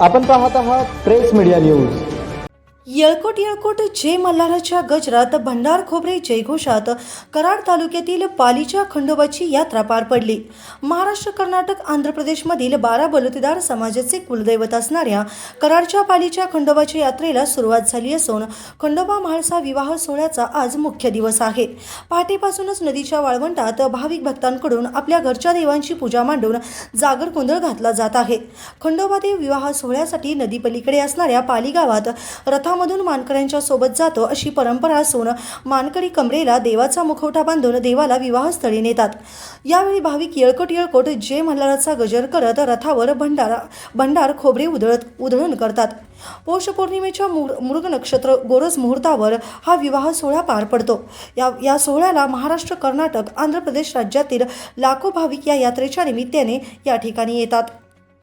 आपण पाहत आहात प्रेस मीडिया न्यूज. येळकोट येळकोट जय मल्हाराच्या गजरात भंडार खोबरे जयघोषात कराड तालुक्यातील पालीच्या खंडोबाची यात्रा पार पडली. महाराष्ट्र कर्नाटक आंध्र प्रदेशमधील बारा बलुतेदार समाजाचे कुलदैवत असणाऱ्या कराडच्या पालीच्या खंडोबाच्या यात्रेला सुरुवात झाली असून खंडोबा म्हाळसा विवाह सोहळ्याचा आज मुख्य दिवस आहे. पहाटेपासूनच नदीच्या वाळवंटात भाविक भक्तांकडून आपल्या घरच्या देवांची पूजा मांडून जागर गोंधळ घातला जात आहे. खंडोबादेव विवाह सोहळ्यासाठी नदीपलीकडे असणाऱ्या पाली गावात रथामधून मानकऱ्यांच्या सोबत जातो अशी परंपरा असून मानकरी कमरेला देवाचा मुखवटा बांधून देवाला विवाहस्थळी नेतात. यावेळी भाविक येळकोट येळकोट जय मल्हाराचा गजर करत रथावर भंडारा भंडार खोबरे उधळत उधळण करतात. पौष पौर्णिमेच्या मृग नक्षत्र गोरज मुहूर्तावर हा विवाह सोहळा पार पडतो. या या सोहळ्याला महाराष्ट्र कर्नाटक आंध्र प्रदेश राज्यातील लाखो भाविक या यात्रेच्या निमित्ताने या ठिकाणी येतात.